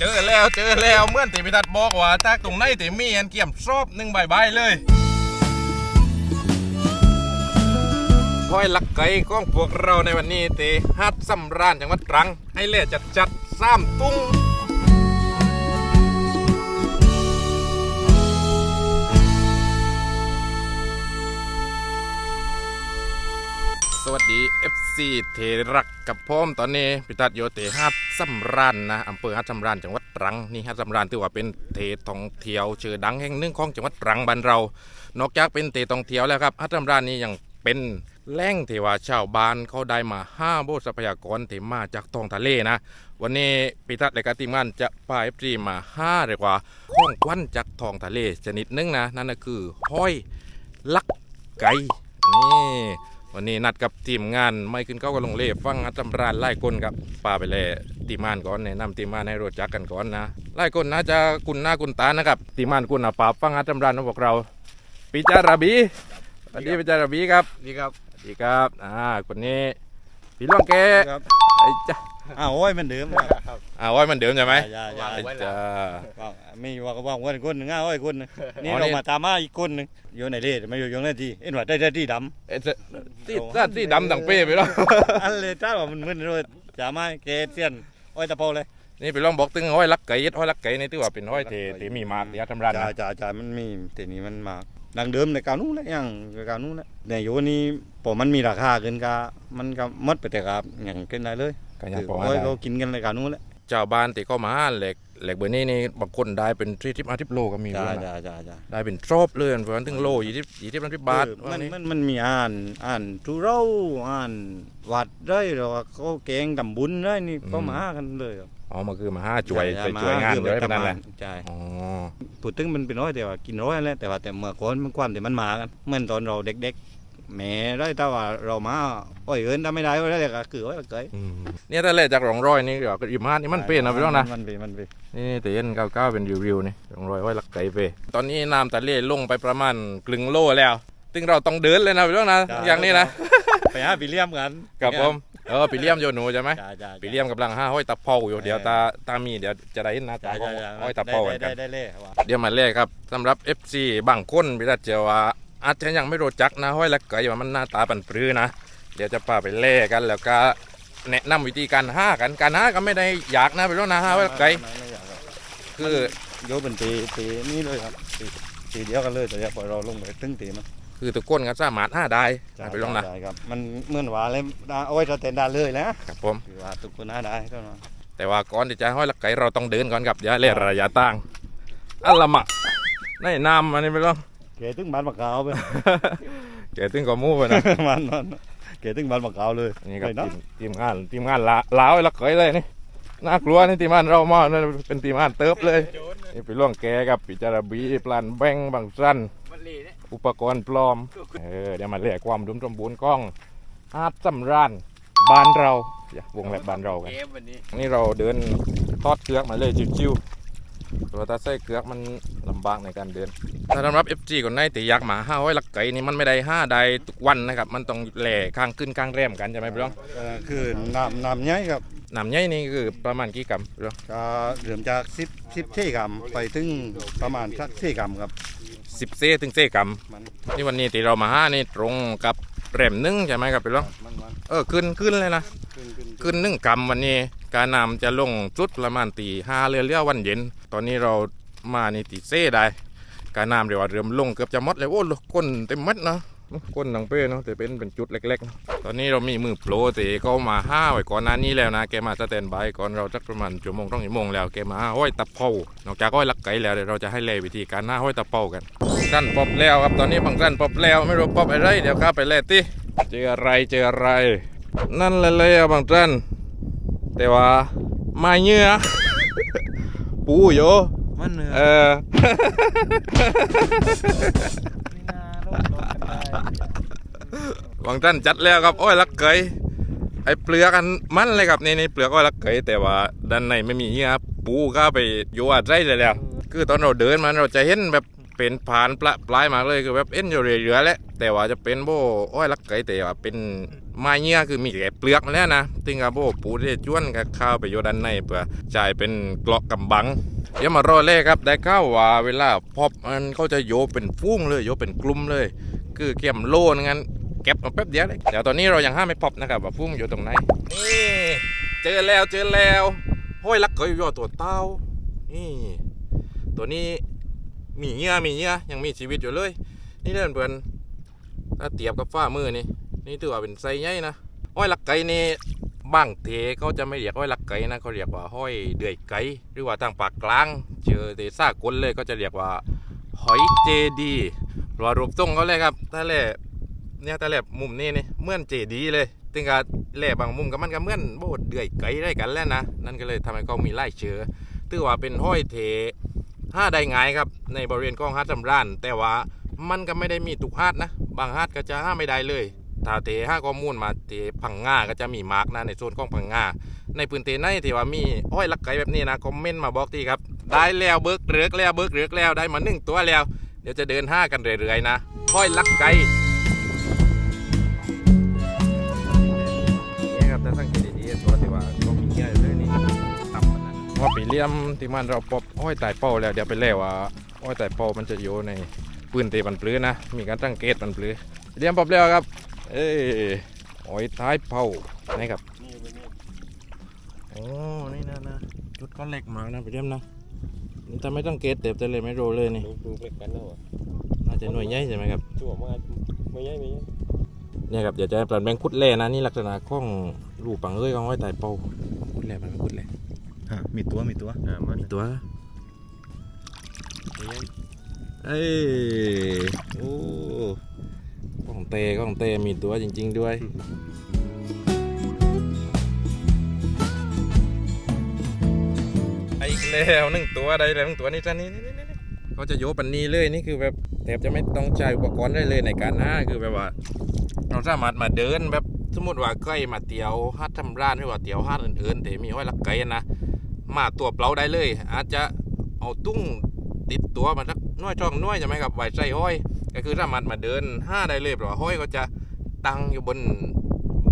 เจอแล้วเจอแล้วเมื่อนตีพิทัศน์บอกว่าจากตรงไหนตีมีอันเกี่ยมชอบหนึ่งใบใบเลยห้อยลักไก่ของพวกเราในวันนี้ตีฮัดสำราญจังหวัดตรัง ให้เล่จัดจัดซ้ำตุ้งสวัสดี FC เทรักกับพ่อมตอนนี้พิทัศโยเตฮัดสำรานนะอำเภอฮัดสำรานจังหวัดตรังนี่ฮัดสำรานถือว่าเป็นเทท่องเที่ยวชื่อดังแห่งหนึ่งของจังหวัดตรังบ้านเรา นอกจากเป็นเทท่องเที่ยวแล้วครับฮัดสำรานนี้ยังเป็นแหล่งที่ว่าชาวบ้านเขาได้มาห้าโบทรัพยากรที่มาจากท้องทะเลนะ วันนี้พิทัศและก็ทีมงานจะพาเอฟซีมาห้าเรียกว่าข้องควันจากท้องทะเลชนิดหนึงนะนั่นก็คือห้อยลักไก่นี่ วันนี้นัดกับทีมงานไม่ขึ้นเข้ากับลงเล่ฟังอัตำรานไล่คนครับป่าไปเลยทีมงานก่อนแนะนำทีมงานให้รู้จักกันก่อนนะไล่คนน่าจะคุณหน้าคุณตานะครับทีมงานคุณอาป่าบฟังอัตำรานของพวกเราปิจาราบีสวัสดีปิจาราบีครับดีครับสวัสดีครับอ่าคนนี้พี่ล่องแกครับไอ้จ้า อ้าวโอ้ยมันเดิมครับอ่าไว้เหมันเดิมใช่ไหมอย่าอย่าไอ้อย่าจ้า ว่ามีว่าก็ว่าคนคนหนึ่งอ้าวโอ้ยคนหนึ่งนี่อ๋อนี่ เรามาตามมาอีกคนหนึ่งอยู่ในเล่ไม่อยู่อยู่ในที่เอ็นว่าได้ได้ที่ดเอ้ยที่ที่ที่ดำดังเป้ไปแล้วำอันเลยจ้าว่ามันมึนเลยจะมาเกเซียนโอ้ยตะโพเลยนี่พี่ล่องบอกตึงห้อยลักไก่ห้อยลักไก่นี่ถือว่าเป็นห้อยเทเทมีมากที่อัตำรานจ่านะจ่าจ่ามันมีแต่นี้มันมากดังเดิมในกาวนู้นแหละยังกาวนู้นแหละในอยู่นี้พอมันมีราคาเกินกามันก็หมดไปแต่กับอย่างเกินได้เลย ก็ยังคือพอโอ้ยได้เรากินกันในกาวนู้นแหละชาวบ้านที่เข้ามาหาเหล็กเหล็กเบอร์นี้นี่บางคนได้เป็นทรีทิปอาทิปโลก็มีจ่าด้วยนะจ่าจ่าจ่าได้เป็นชอบเลยเพราะฉะนั้นถึงโลยี่สิบยี่สิบสิบบาทเออว่ามันนี่มันมันมีอ่านอ่านทุเราอ่านวัดได้หรอเขาแกงดำบุญได้นี่ก็มากันเลยครับอ๋อมาคือมาห้าช่วยใช่ไปมาช่วยงานคือเดี๋ยวให้ไปพนันแหละทำงาใช่อ๋อพูดถึงมันเป็นร้อยแต่ว่ากินร้อยแล้วแต่ว่าแต่เมื่อก่อนมันความแต่มันมากันเหมื่อนตอนเราเด็กๆ แหมได้แต่ว่าเรามาโอ้ยเอินทำไม่ได้ก็ได้ก็คือว่าเกยอืมเนี่ยถ้าเล่จากรองรอยนี่ก็ยิมห้านี่มันเป็นนะพี่น้องนะมันเป็นมันเป็นนี่แต่เย็นเก้าเก้าเป็นริวๆนี่รองรอยไว้ลักไก่ไปตอนนี้น้ำทะเลลงไปประมาณครึ่งโลแล้วซึ่งเราต้องเดินเลยนะพี่น้องนะอย่างนี้นะไปหาวิลเลียมกันกับผมเออไปเลี้ยมโยหนูใช่ไหมจ่าจ่าไปเลี้ยมกำลังห้าห้อยตะเภาอยู่เดี๋ยวตาตามีเดี๋ยวจะได้เห็นหนะจ่าตาจ่าจ่าห้อยตะเภาเหมืได้อนกันได้ได้เล่ว่าเดี๋ยวมาแรกครับสำหรับ FC บางคนพี่ตัดเจอว่า อาจจะยังไม่รู้จักนะห้อยละไก่ว่ามันหน้าตาปันปรือนะ เดี๋ยวจะพาไปแล่กันแล้วก็แนะนำวิธีการห้ากันการห้าก็ไม่ได้อยากนะไปแล้วนะห้าห้อยละไก่ม่ม่อยากครับคือโยกเป็นตีตีนี่เลยครับตีตีเดียวกันเลยแต่พอเราลงไปตึ้งตีมันคือทุกคนก็สามารถห้าได้ไปลองนะได้ครับมันเหมือนว่าเลยได้เอาไว้สเตนดาร์ดเลยนะครับผมคือว่าทุกคนน่าได้เท่านั้นแต่ว่าก่อนที่จะห้อยละไก่เราต้องเดินก่อนครับอย่าเล่นระยะตั้งอัลละมะในน้ำอันนี้ไปลอง เกตึ้งบ้านมะกาวไป เกตึงก็มู่ไปนะ มันมันเกตึ้งบ้านมะกาวเลยนี่ครับไปเนาะทีมทีมงานทีมงานลาลาวไอ้ละไก่เลยนี่น่ากลัวนี่ทีมงานเรามานั่นเป็นทีมงานเติบเลยนี่ไปล่วงแกกับปิจาระบีปลานแบงบางสั้นอุปกรณ์ปลอมเออเดี๋ยวมาเรียกความดุมสมบูรณ์กล้องอาดสำรานบ้านเราอย่าวงแหลบบ้านเรากันนี่เราเดินทอดเกลือกมาเลยชิวๆ ตัวตาไส้เกลือกมันลำบากในการเดินถ้าสำหรับ FG คนไหนตีอยากมาห้าห้อยลักไก่นี่มันไม่ได้ห้าได้ทุกวันนะครับ มันต้องแหล่ข้างขึ้นข้างแรมกันใช่ไหมพี่น้องเอ่อคือน้ำน้ำใหญ่ครับน้ำใหญ่นี่คือประมาณกี่กรัมพี่น้องก็เริ่มจากสิบสิบเท่กรัมไปถึงประมาณสักเท่กรัมครับสิบเซถึงเซกรัมมันนี่วันนี้ที่เรามาห้านี่ตรงกับ แรมหนึ่งใช่ไหมครับพี่น้องมันมันเออขึ้นขึ้นเลยนะขึ้นขึ้นขึ้นหนึ่งกำวันนี้ การนำจะลงจุดประมาณตีห้าเรือเรือวันเย็น ตอนนี้เรามานี่ตีเซ่ได้ การนำเดี๋ยวว่าเริ่มลงเกือบจะหมดเลยโอ้โหก้นเต็มมัดเนาะก้นหนังเป้เนาะแต่เป็นเป็นจุดเล็กๆ ตอนนี้เรามีมือโปรตีเขามาห้าไว้ก่อนหน้านี้แล้วนะแกมาสแตนบายก่อนเราสักประมาณชั่วโมงต้องชั่วโมงแล้วแกมาห้อยตะเภานอกจากห้อยลักไก่แล้วเดี๋ยวเราจะให้เล่วิธีการหน้าห้อยตะเภากัน สั้นปอบแล้วครับตอนนี้บางสั้นปอบแล้วไม่รู้ปอบอะไรเดี๋ยวข้าไปเล่ติเจออะไรเจออะไร นั่นเลยเลยอะบางท่านแต่ว่าไม่เนื้อปูโยมันเนื้อเออบางท่านจัดแล้วครับโอ้ยลักเกยไอ้เปลือกอันมันเลยครับนี่นี่เปลือกอ้อยลักเกยแต่ว่าด้านในไม่มีเนื้อปูก็ไปโยอัดไรเลยแล้วคือตอนเราเดินมาเราจะเห็นแบบ เป็นผ่านปละปลายมากเลยคือแบบเอ็นอยู่เรือๆแหละแต่ว่าจะเป็นโบอ้อยลักไก่แต่ว่าเป็นไม้เงี้ยคือมีแก่เปลือกมาแล้วนะติงกับโบปูได้จ้วนกับข้าวไปโยด้านในเพื่อจ่ายเป็นเกราะกำบังเดี๋ยวมารอเลขครับได้ข้าวว่าเวลาพอบมันเขาจะโยเป็นฟุ้งเลยโยเป็นกลุ่มเลย คือเกี่ยมโลนงั้นเก็บมาแป๊บเดียวเลยเดี๋ยวตอนนี้เรายังห้ามไม่พบนะครับว่าฟุ้งอยู่ตรงไหนนี่เจอแล้วเจอแล้วห้อยลักไก่อยู่ตัวเต้านี่ตัวนี้ มีเงี้ยมีเงี้ยยังมีชีวิตอยู่เลย นี่เดินเพื่อนถ้าเทียบกับฝ้ามือนี่นี่ถือว่าเป็นไซส์ใหญ่นะห้อยลักไก่นี่บางเทเขาจะไม่เรียกห้อยลักไก่นะเขาเรียกว่าห้อยเดือยไก่หรือว่าทางปากกลางเจอเตซ่ากลเลยก็จะเรียกว่าหอยเจดีรอรูปทรงเขาเลยครับถ้าแหล่เนี่ยถ้าแหล่มุมนี้นี่เหมือนเจดีเลยถึงกับแหล่บางมุมกับมันก็เหมือนโบดเดือยไก่ได้กันแล้วนะนั่นก็เลยทำให้เขามีไล่เชื้อถือว่าเป็นห้อยเท ห้าได้ง่ายครับในบริเวณกล้องฮาดจำร้าน แต่ว่ามันก็ไม่ได้มีทุกฮาดนะ บางฮาดก็จะห้าไม่ได้เลยถ้าเทห้าข้อมูลมาเทพังงาก็จะมีมาร์กนะในโซนของพังงาในพื้นที่ไหนที่ว่ามีอ้อยลักไก่แบบนี้นะคอมเมนต์มาบอกทีครับได้แล้วเบิกเลือกแล้วเบิกเลือกแล้วได้มาหนึ่งตัวแล้ว เดี๋ยวจะเดินห้ากันเรื่อยๆนะอ้อยลักไก่านั้นพอปีเลี่ยมที่มันเราปอบอ้อยตายเป้าแล้วเดี๋ยวไปเล่ว่าอ้อยตายเป้ามันจะอยู่ในปืนเตะบันปลื้อนะมีการตั้งเกตบันปลื้อเลี่ยมปอบแล้วครับ เอ้ยอ้อยท้ายเป้านี่ครับโอ้นี่นะนะจุดก็เล็กมากนะไปเลี่ยมนะนี่ถ้าไม่ต้องเกตเต็มจะเลยไม่รู้เลยนี่ดูดูเล็กกันแล้วอะน่าจะหน่วยใหญ่ใช่ไหมครับชั่วมากไม่ใช่ไม่ใช่เนี่ยครับเดี๋ยวจะเปลี่ยนแบงคุดเล่นะนี่ลักษณะของรูปปังเอ้ยของอ้อยตายเป้าคุดเล่มันเป็นคุดเล่ ฮะมีตัวมีตัวอ่ามันมีตัวไม่ใช่เอ้ยโอ้ของเตของเตมีตัวจริง ๆ ด้วยไอ้อีกแล้วหนึ่งตัวใดแล้วหนึ่งตัวนี่จ้านี่นี่นี่นี่เขาจะโยปันนี้เลยนี่คือแบบแทบจะไม่ต้องใช้อุปกรณ์ได้เลยในการหาคือแบบว่าเราสามารถมาเดินแบบสมมติว่าใกล้มาเตียวฮัดทำร้านหรือว่าเตียวฮัดอื่นๆแต่มีห้อยลักไก่นะ มาตัวเปล่าได้เลย อาจจะเอาตุ้งติดตัวมาสักน้อยช่องน้อยใช่ไหมครับไว้ใส่ห้อย ก็คือสามารถมาเดินห้าได้เลยเพราะห้อยก็จะตั้งอยู่บน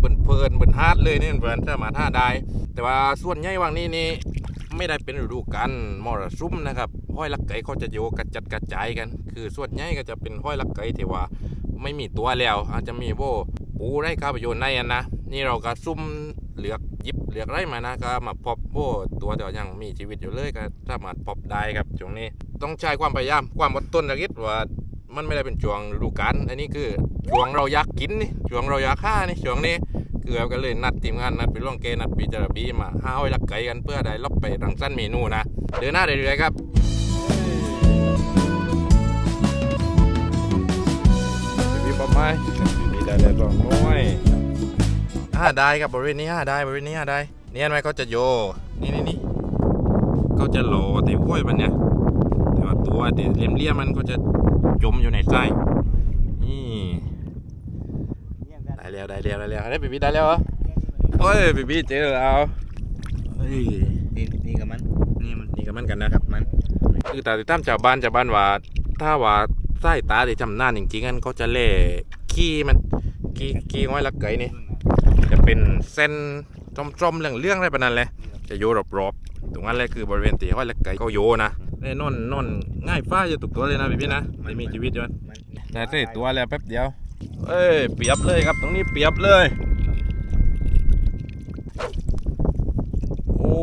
บนเพลินบนฮาร์ดเลยนี่เพื่อนสามารถห้าได้ แต่ว่าส่วนใหญ่วังนี้นี่ไม่ได้เป็นฤดูกาลมรสุมนะครับห้อยลักไก่เขาจะโยกระจัดกระจายกัน คือส่วนใหญ่ก็จะเป็นห้อยลักไก่ที่ว่าไม่มีตัวแล้ว อาจจะมีโบปูได้ข้าไปโยนในอันนะนี่เราก็ซุ่มเหลือกยิบ เหลือกไรมานะก็มาพบโบตัวเดียวยังมีชีวิตอยู่เลยก็สามารถพบได้ครับช่วงนี้ ต้องใช้ความพยายามความอดทนนะคิดว่ามันไม่ได้เป็นช่วงฤดูกาลอันนี้คือช่วงเราอยากกินนี่ช่วงเราอยากฆ่านี่ช่วงนี้คือเราก็เลยนัดทีมงานนัดไปล่องเกนัดปีจระบีมาห้าห้อยลักไก่กันเพื่อได้ลบไปรังสรรค์เมนูนะเดินหน้าเรื่อยๆครับพี่ป๊อปไม้มีได้เลยบอกน้อย ห้าได้ครับบริเวณนี้ห้าได้บริเวณนี้ห้าได้เนี่ยไหมเขาจะโยนี่นี่นี่เขาจะโหลแต่ห้วยมันเนี่ยแต่ว่าตัวแต่เลี่ยมเลี่ยมๆมันก็จะจมอยู่ในไส้นี่ได้แล้วได้แล้วได้แล้วได้บีบีได้แล้วเหรอโอ้ยบีบีเจอแล้วเฮ้ยนี่นี่กับมันนี่มันนี่ก็มันกันนะครับมันคือแต่ที่ตามชาวบ้านชาวบ้านว่า ถ้าว่าไส้ตาที่จำหน้าจริงๆกันก็จะเล่ขี้มันขี้ขี้ห้อยลักไก่นี่ จะเป็นเส้นจอมๆเรื่องๆอะไรประมาณนั้นเลยจะโยรอบๆตรงนั้นเลยคือบริเวณตีห้อยแลักไก่เขาโยนะแน่นอนนอนง่ายฟ้าจะตุกตัวเลยนะบีบีนะไม่มีชีวิตอยู่มันแต่ใส่ตัวแล้วแป๊บเดียว เอ้ยเปียบเลยครับ ตรงนี้เปียบเลย โอ้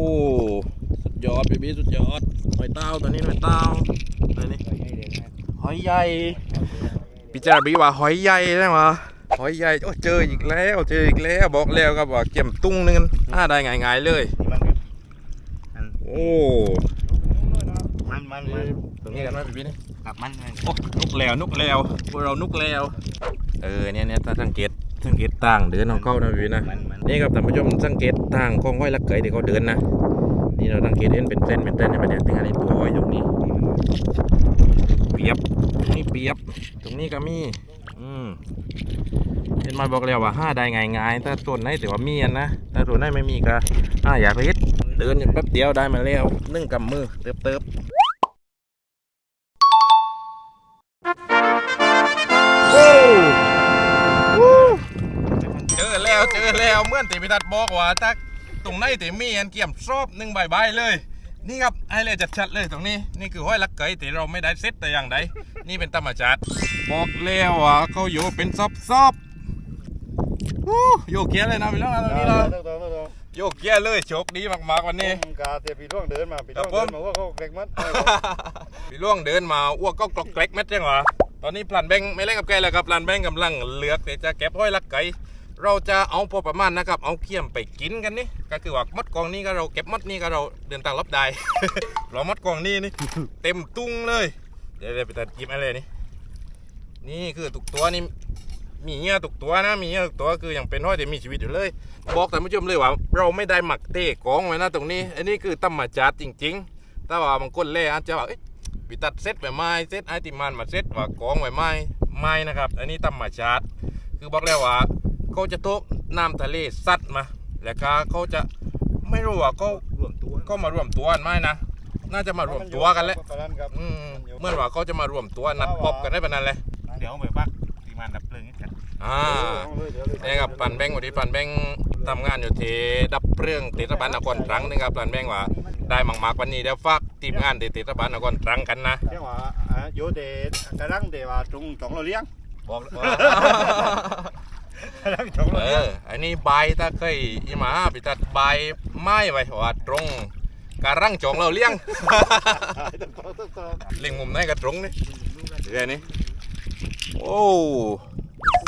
สุดยอดบีบีสุดยอดหอยเต้าตัวนี้หอยเต้าตัวนี้หอยใหญ่พิจารณาบีว่าหอยใหญ่ใช่ไหม หอยใหญ่โอ้เจออีกแล้วเจออีกแล้วบอกแล้วครับว่าเกี่ยมตุ้งนึงน่าได้ง่ายๆเลยนี่มันอันโอ้มันมันมันตรงนี้กันไหมบีบีนี่กับมันมันโอ้นุกแล้วนุกแล้วพวกเรานุกแล้วเออเนี่ยเนี่ยถ้าสังเกตสังเกตต่างเดินของเขานะพี่นะมันมันนี่ครับท่านผู้ชมสังเกตทางของห้อยลักเกยที่เขาเดินนะนี่เราสังเกตเห็นเป็นเส้นเป็นเส้นในประเด็นถึงอันนี้ตัวห้อยตรงนี้เปียบตรงนี้เปียบ ตรงนี้ก็มีอืม เห็นมาบอกแล้วว่าห้าได้ง่ายๆแต่ส่วนไหนแต่ว่ามีนะแต่ส่วนไหนไม่มีก็อ่าอยากเล็ดเดินอย่างแป๊บเดียวได้มาแล้วนึ่งกับมือเติบเติบโอ้เจอแล้วเจอแล้วเมื่อนติพิทัศบอกว่าจักตรงไหนต่มีอันเกี่ยมชอบหนึ่งใบใบเลย นี่ครับให้เลยจัดๆเลยตรงนี้ นี่คือห้อยลักไก่แต่เราไม่ได้เซตแต่อย่างใดนี่เป็นธรรมชาติบอกแล้วว่าเขาอยู่เป็นซอบซอบๆวู้โยกเกียร์เลยนะพี่น้องนะตรงนี้เราต้องต้องต้องโยกเกียร์เลยโชคดีมากๆวันนี้ผมกาเตียพี่ร่วงเดินมาพี่ร่วงครับผมเดินมาว่าเขาเก่งมัดพี่ล่วงเดินมาอ้วกก็กรอกแกรกเม็ดจังหวะตอนนี้พลันแบงค์ไม่เล่นกับไก่แล้วครับพลันแบงค์กำลังเลือกแต่จะเก็บห้อยลักไก่ เราจะเอาพอประมาณนะครับ เอาเขี้ยมไปกินกันนี่ก็คือว่ามัดกองนี้ก็เราเก็บมัดนี่ก็เราเดินตามรับได้เรามัดกองนี้นี่เต็มตุ้งเลย เดี๋ยวไปตัดกิบอะไรนี่นี่คือตุกตัวนี่มีเงี้ยตุกตัวนะมีเงี้ยตุกตัวคือยังเป็นห้อยแต่มีชีวิตอยู่เลย บอกท่านผู้ชมเลยว่า เราไม่ได้หมักเตะกองไว้นะตรงนี้ อันนี้คือธรรมชาติจริง ๆ แต่ว่าบางคนเล่อาจจะว่าเอ๊ะไปตัดเซตไปไม้เซตไอติมันมาเซตว่ากองไว้ไม้ไม่นะครับ อันนี้ธรรมชาติคือบอกแล้วว่า เขาจะโตกน้ำทะเลซัดมา แล้วก็เขาจะไม่รู้ว่าเขารวมตัวก็มารวมตัวกันไหมนะน่าจะมารวมตัวกันแหล้วครับอืมเมื่อว่าเขาจะมารวมตัวนัดพบกันได้ปะนั้นเลยเดี๋ยวไปปักตีมันดับเพลิงนี่กันอ่านี่ครับปันแบงค์วันนี้ปันแบงค์ทำงานอยู่ที่ดับเพลิงเทศบาลนครตรังนะครับปันแบงค์ว่าได้มังมากๆวันนี้เดี๋ยวฝากทีมงานที่เทศบาลนครตรังกันนะเรียกว่าอ่าโยเดกระรังเดว่าตรงตรงเราเลี้ยงบอก นนี้ใบถ้าเคยอีหมาไปตัดใบไม้ไว้ว่าตรงการังจองเราเลี้ยงต้องต้องต้องต้องเล็งมุมไหนก็ตรงนี่เดี๋ยวนี้โอ้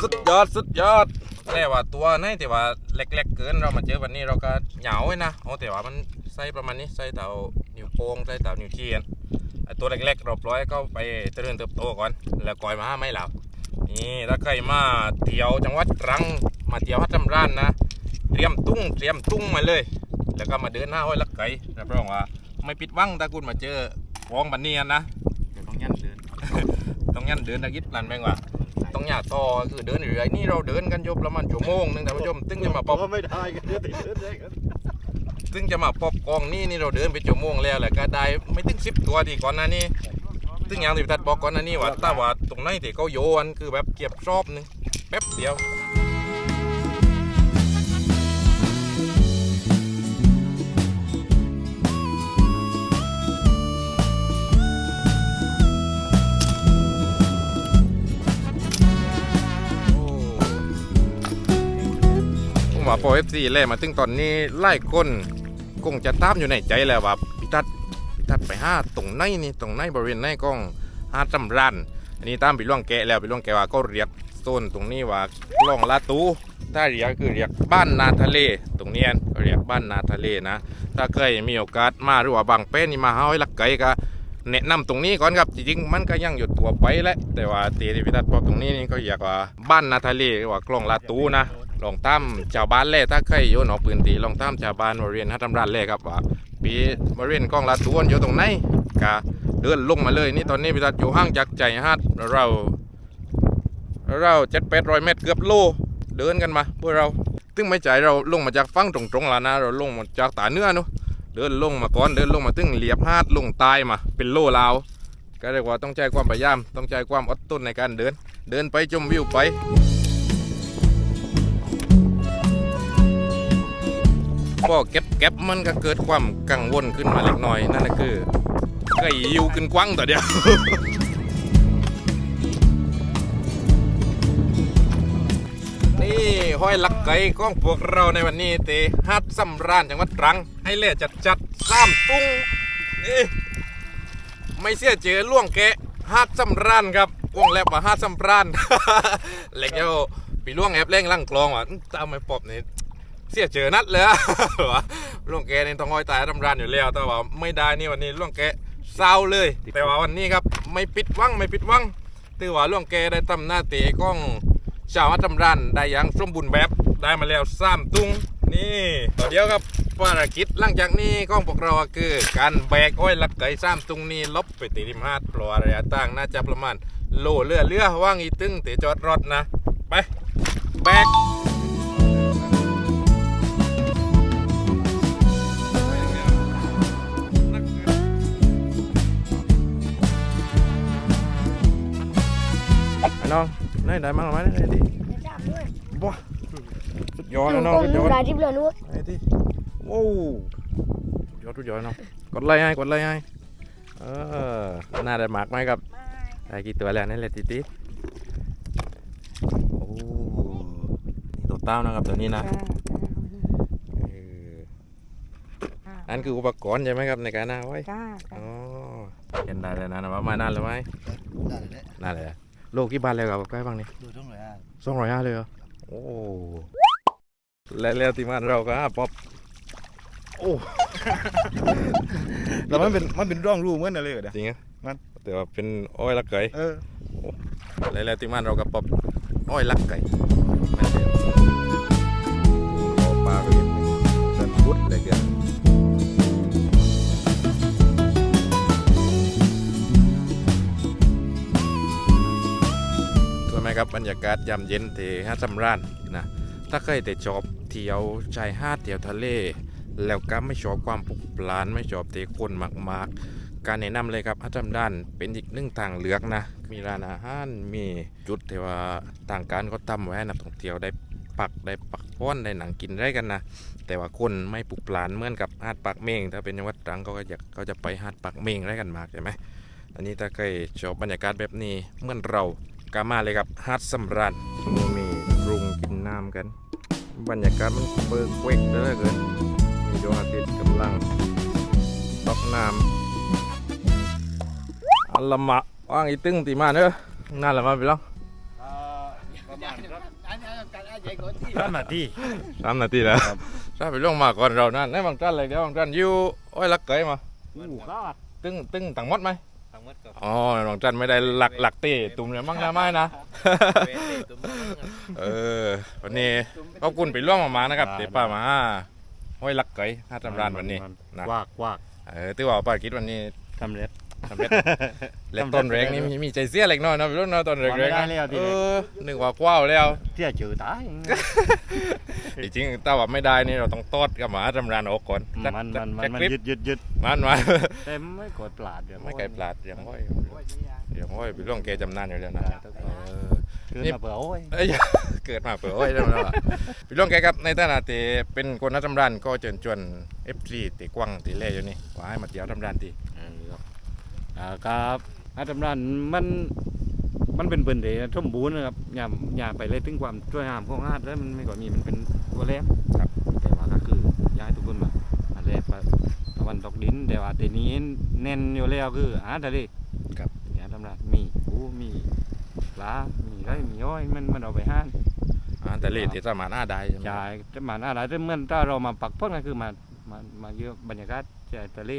สุดยอดสุดยอดแต่ว่าตัวไหนแต่ว่าเล็กๆเกินเรามาเจอวันนี้เราก็เหงาไว้นะเอาแต่ว่ามันไซส์ประมาณนี้ไซส์เต่านิ้วโป้งไซส์เต่านิ้วชี้กันไอ้ตัวเล็กๆเราปล่อยก็ไปเจริญเติบโตก่อน แล้วก่อยมาไม่เหล่านี่ถ้าใครมาเที่ยวจังหวัดตรัง มาเที่ยวฮัตจำร้านนะ เตรียมตุ้งเตรียมตุ้งมาเลย แล้วก็มาเดินหน้าห้อยลักไก่รับรองว่า ไม่ปิดหวังถ้าคุณมาเจอของบันเนียนนะเดี๋ยวต้องยันเดิน ต้องยันเดินตะกิดลันแมงว่าต้องอย่าต่อคือเดินอยู่ไรนี่เราเดินกันอยประมาณชั่วโมงหนึงแต่านผู้ชมตึงจะมาปอบก็ไม่ได้กันเดี๋ยวติดเดินได้กันตึงจะมาปอบกองนี่นี่เราเดินไปชั่วโมงแล้วแหละก็ได้ไม่ถึงสิบตัวดีก่อนหนะนี่ตึงอย่างที่พี่ทัดบอกก่อนหนะนี่ว่าถ้าว่าตรงไหนที่เขาโยนคือแบบเก็บรอบหนึงแป๊บเดียว ว่าพอเอฟซีเล่มาถึงตอนนี้ไล่คนคงจะตามอยู่ในใจแล้วว่าพี่ทัดพี่ทัดไปห้าตรงไหนนี่ตรงไหนบริเวณไหนกล้องห้าจำรันอันนี้ตามไปล่วงแกะแล้วไปล่วงแกะว่าก็เรียกโซนตรงนี้ว่ากล้องลาตูถ้าเรียกคือเรียกบ้านนาทะเล ตรงนี้เรียกบ้านนาทะเลนะ ถ้าเคยมีโอกาสมาหรือว่าบางเป้นี่มาห้อยลักไก่ก็แนะนำตรงนี้ก่อนครับจริงๆมันก็ยังอยู่ตัวไปแหละแต่ว่าตีที่พิทัศน์บอกตรงนี้นี่ก็อยกว่าบ้านนาทะเลหรือว่ากล้องลาตูนะ ลองตามชาวบ้านเล่ถ้าเคยอยู่หนองปืนตีลองตามชาวบ้านบริเวณฮัตตำรานเล่ครับว่าปีบริเวณกล้องลาตูมันอยู่ตรงไหนก็เดินลงมาเลยนี่ตอนนี้พิทัศน์อยู่ห่างจากใจฮัตเราเราเจ็ดแปดร้อยเมตรเกือบโลเดินกันมาพวกเราตึงไม่ใจเราลงมาจากฝั่งตรงๆแล้วนะเราลงมาจากตาเนื้อเนาะเดินลงมาก่อนเดินลงมาตึงเหลียบหาดลงตายมา เป็นโลลาวก็เรียกว่าต้องใจความพยายาม ต้องใจความอดทนในการเดิน เดินไปชมวิวไป พอเก็บเก็บมันก็เกิดความกังวลขึ้นมาเล็กน้อยนั่นก็คือไก่ยิวขึ้นกว้างต่อเดียวนี่ห้อยลักไก่ของพวกเราในวันนี้เตฮัดสำราญจังหวัดตรัง ให้เล่จัดจัดซ้ำตุ้งนี่ไม่เสียเจอล่วงแกฮัดสำราญครับวงแลบว่าฮัดสำราญเล็กเจ้าปีล่วงแอบเล่งล่างกลองว่ะตามไม่ปอบนี่ เสียเจอนัดเลยวะล่วงแกนี่ต้องห้อยตายสำราญอยู่แล้วแต่ว่าไม่ได้นี่วันนี้ล่วงแกเศร้าเลย แต่ว่าวันนี้ครับไม่ปิดวังไม่ปิดวังถือว่าล่วงแกได้ทำหน้าตีกล้องชาวอัตมรันได้อยังสมบูรณ์แบบได้มาแล้วสามตุงนี่ต่อเดียวครับภารกิจหลังจากนี้ของพวกเราคือการแบกอ้อยลักไก่สามตุงนี้ลบไปตีริมหาดปลอระยะต่างน่าจะประมาณโลเรือเรือว่างอีตึงเตจอดรถนะ ไป แบก น้องได้ได้มั้งไหมได้ดิจับด้วยว้าสุดยอดลุนะงน้องกงสุดยอดรายทิพย์เลยนู้นไอ้ที่โว้วสุดยอดสุดยอดน้องกดไลค์ให้กดไลค์ให้เออน่าได้หมากไหมครับได้กี่ตัวแล้วนี่นแหละติติโอ้นี่ตัวเต้านะครับตัวนี้นะเอออันคืออุปกรณ์ใช่ไหมครับในการหน้าไว้จ้าอ๋อเห็นได้เลยนะนะว่ามานานแล้วไหมได้เลยนานเลยอะ โลกกี่บาทเลยครับใกล้บ้างนี่ดูต้องเลยอะสองร้อยห้าเลยเหรอโอ้และแล้วที่มันเราก็หาป๊อปโอ้แล้วมันเป็นมันเป็นร่องรูเหมือนอะไรเหรอจริงอะมันแต่ว่าเป็นอ้อยลักไก่เออและแล้วที่มันเราก็ป๊อปอ้อยลักไก่ นไหมครับบรรยากาศยามเย็นที่หาสำราญนะถ้าเคยแต่ชอบเที่ยวชายหาดเที่ยวทะเล แล้วก็ไม่ชอบความปลุกปลานไม่ชอบเตะคนมากๆ การแนะนำเลยครับอาจารย์ด้านเป็นอีกหนึ่งทางเลือกนะมีร้านอาหารมีจุดที่ว่าต่างการก็ทำไว้ให้นักท่องเที่ยวได้ปักได้ปักป้อนได้หนังกินได้กันนะแต่ว่าคนไม่ปลุกปลานเหมือนกับหาดปากเมงถ้าเป็นจังหวัดตรังเขาก็อยากเขาจะไปหาดปากเมงได้กันมากใช่ไหมอันนี้ถ้าเคยชอบบรรยากาศแบบนี้เหมือนเรา ก็มาเลยครับหาดสำราญมีรุงกินน้ำกัน บรรยากาศมันเบิกเวกเหลือเกินมีดวงอาทิตย์กำลังตกน้ำอัลละมะว่างอีตึงตีมาเนอะน่าละมาไปแล้วท่านมาที่สามนาทีแล้วถ้าไปล่วงมาก่อนเรานั่นให้บางท่านเลยเดี๋ยวบางท่านอยู่โอ้ยลักเกยมาอู้ก็ตึงตึงต่างหมดไหม ทั้งหมดก็อ๋อบางท่านไม่ได้หลักหลักตีตุ่มเลยมั้งนะไม่นะเออ วันนี้ขอบคุณไปล่วงมาๆนะครับเดี๋ยวป้ามาห้อยลักเกยห้าตำรานวันนี้นะวากวากเออที่ว่าป้าคิดวันนี้ ทำเร็จ สำเร็จและต้นแรงนี่มีมีใจเสียเล็กน้อยนะพี่รุ่นเนาะต้นแรงว่าไม่ได้ๆแล้นะวทีเอนี้อนึกว่าคว้าวแล้ว เที่ยจือตาย จริงๆถ้าว่าไม่ได้นี่เราต้องตอดกับหมาทำรานออกก่อนสักมันสัมักนมัสันกมันคลิปยึดยึดยึดมันมาแต่ไม่กดปลาดเดี๋ยวไม่ไก่ปลาดอย่างห้อยอย่างห้อยเป็นเรื่องแกจำนานอยู่แล้วนะเออคือนี่ มาเปล่าโอ้ยเอ้ยเกิดมาเปิดห้อยได้แล้วล่ะเป็นเรื่องแกครับในฐานะที่เป็นคนนักทำรานก็เชิญชวนเอฟซีตีกว้างตีเล่อยู่นี่ว่าให้มาเที่ยวทำรานตีอ่าครับ อาจารย์รันมันมันเป็นเปืนเดชสมบูรณ์นะครับอย่าอย่าไปเลยถึงความช่วยงามของอาดแล้วมันไม่ก่อนมีมันเป็นตัวแรกครับ แต่ว่าก็คือย้ายทุกคนมาอันแรกว่าตะวันตกดินแต่ว่าทีนี้แน่นอยู่แล้วคืออาทะเลครับเนี่ยทำไรมีปูมีปลา มีไรมีอ้อยมันมันเอาไปห้านอ่าแต่เล่ที่สามารถหน้าได้ใช่ไหมใช่จะมาอะไรแต่เมื่อถ้าเรามาปักพ้นก็คือมามามาเยอะบรรยากาศจะทะเล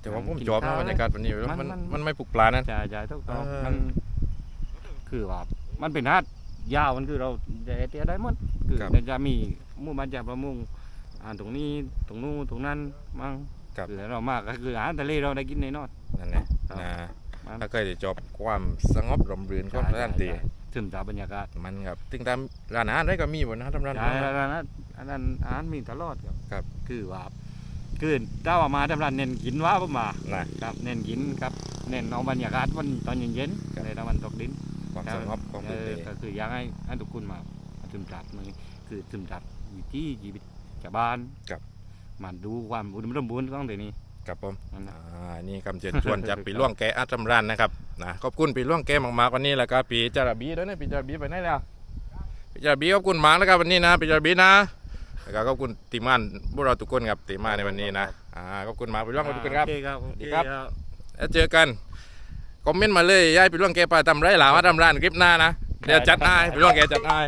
แต่ว่าผมกินชอบนะข้าวบรรยากาศวันนี้มันมันมัน มันไม่ปลุกปลานะ ใช่ใช่ทุกต้องเออ มันคือว่ามันเป็นฮัดยาวมันคือเราจะเตี้ยได้หมดคือครับจะมีหมู่บ้านจากประมงอ่าตรงนี้ตรงนู้นตรงนั้นมั่งครับคือเรามากก็คืออาหารทะเลเราได้กินแน่นอน นั่นแหละครับนะมัน ถ้าเคยได้จบความสงบร่มรื่นของร้านตีซึมซาบบรรยากาศมันครับถึงตามร้านอาหารได้ก็มีบนนะทำร้านใช่แล้วนะอันนั้นอาหารมีตลอดครับ ครับ คือว่า คือถ้าว่ามาทำร้านเน้นกินว่าผมมานะครับเน้นกินครับเน้นเอาบรรยากาศวันตอนเย็นครับๆในตะวันตกดินความสงบของเอพื้นอที่ก็คืออยากให้ให้ทุกคนมามาซึมซับมันคือซึมซับวิถีชีวิตชาวบ้านครับมาดูความอุดมสมบูรณ์ของเดี๋ยวนี้ครับผมนั่นนะอ่านี่คำเชิญชวนจากปีล่วงแกอาจำรันนะครับนะขอบคุณปีล่วงแกมากๆวันนี้แล้วก็ปีจาระบีด้วยนะปีจาระบีไปไหนแล้วปีจาระบีขอบคุณมากนะครับวันนี้นะปีจาระบีนะ แล้วก็ขอบคุณทีมงานพวกเราทุกคนครับทีมงานในวันนี้นะอ่าขอบคุณมากปีล่วงทุกคนครับ โอเคครับสวัสดีครับโอเแล้วเจอกันคอมเมนต์มาเลยย้ายไปล่วงแกไปทำไรหลาว่าทำร้านคลิปหน้านะเดี๋ยวจัดให้ไปล่วงแกจัดให้